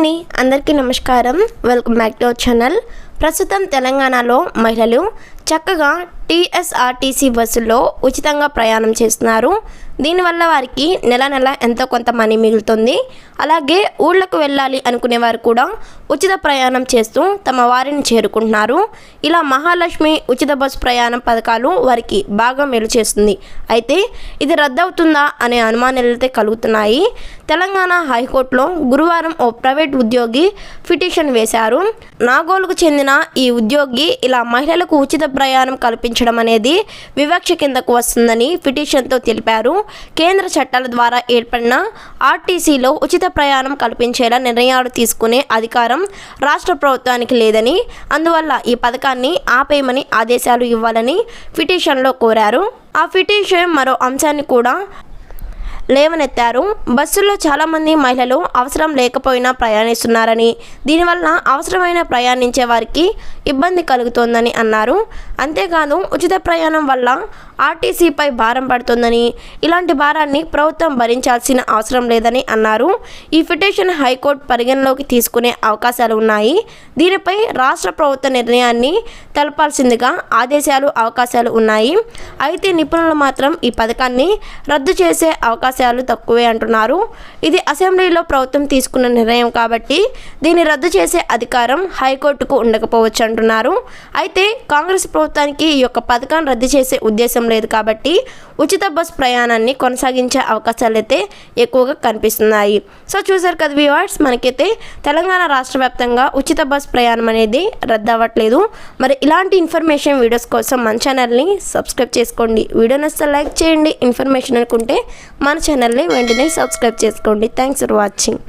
అండి అందరికీ నమస్కారం. Welcome back to our channel. ప్రస్తుతం తెలంగాణలో మహిళలు చక్కగా టీఎస్ఆర్టీసీ బస్సుల్లో ఉచితంగా ప్రయాణం చేస్తున్నారు. దీనివల్ల వారికి నెల నెల ఎంతో కొంత మనీ మిగులుతుంది. అలాగే ఊళ్ళకు వెళ్ళాలి అనుకునే వారు కూడా ఉచిత ప్రయాణం చేస్తూ తమ వారిని చేరుకుంటున్నారు. ఇలా మహాలక్ష్మి ఉచిత బస్సు ప్రయాణం పథకాలు వారికి బాగా మేలు చేస్తుంది. అయితే ఇది రద్దవుతుందా అనే అనుమానాలైతే కలుగుతున్నాయి. తెలంగాణ హైకోర్టులో గురువారం ఓ ప్రైవేట్ ఉద్యోగి పిటిషన్ వేశారు. నాగోలుకు చెందిన ఈ ఉద్యోగి ఇలా మహిళలకు ఉచిత ప్రయాణం కల్పించడం అనేది వివక్ష కిందకు వస్తుందని పిటిషన్తో తెలిపారు. కేంద్ర చట్టాల ద్వారా ఏర్పడిన ఆర్టీసీలో ఉచిత ప్రయాణం కల్పించేలా నిర్ణయాలు తీసుకునే అధికారం రాష్ట్ర ప్రభుత్వానికి లేదని అందువల్ల ఈ పథకాన్ని ఆపేయమని ఆదేశాలు ఇవ్వాలని పిటిషన్లో కోరారు. ఆ పిటిషన్ మరో అంశాన్ని కూడా లేవనెత్తారు. బస్సుల్లో చాలామంది మహిళలు అవసరం లేకపోయినా ప్రయాణిస్తున్నారని దీనివల్ల అవసరమైన ప్రయాణించే వారికి ఇబ్బంది కలుగుతోందని అన్నారు. అంతేకాదు ఉచిత ప్రయాణం వల్ల ఆర్టీసీపై భారం పడుతుందని ఇలాంటి భారాన్ని ప్రభుత్వం భరించాల్సిన అవసరం లేదని అన్నారు. ఈ పిటిషన్ హైకోర్టు పరిగణలోకి తీసుకునే అవకాశాలు ఉన్నాయి. దీనిపై రాష్ట్ర ప్రభుత్వ నిర్ణయాన్ని తెలపాల్సిందిగా ఆదేశాలు అవకాశాలు ఉన్నాయి. అయితే నిపుణులు మాత్రం ఈ పథకాన్ని రద్దు చేసే అవకాశం అవకాశాలు తక్కువే అంటున్నారు. ఇది అసెంబ్లీలో ప్రభుత్వం తీసుకున్న నిర్ణయం కాబట్టి దీన్ని రద్దు చేసే అధికారం హైకోర్టుకు ఉండకపోవచ్చు అంటున్నారు. అయితే కాంగ్రెస్ ప్రభుత్వానికి ఈ యొక్క పథకాన్ని రద్దు చేసే ఉద్దేశం లేదు కాబట్టి ఉచిత బస్ ప్రయాణాన్ని కొనసాగించే అవకాశాలు అయితే ఎక్కువగా కనిపిస్తున్నాయి. సో చూసారు కదా వ్యూవర్స్ మనకైతే తెలంగాణ రాష్ట్ర వ్యాప్తంగా ఉచిత బస్ ప్రయాణం అనేది రద్దు అవ్వట్లేదు. మరి ఇలాంటి ఇన్ఫర్మేషన్ వీడియోస్ కోసం మన ఛానల్ని సబ్స్క్రైబ్ చేసుకోండి. వీడియో నచ్చితే లైక్ చేయండి. ఇన్ఫర్మేషన్ అనుకుంటే మన ఛానల్ని వెంటనే సబ్స్క్రైబ్ చేసుకోండి. Thanks for watching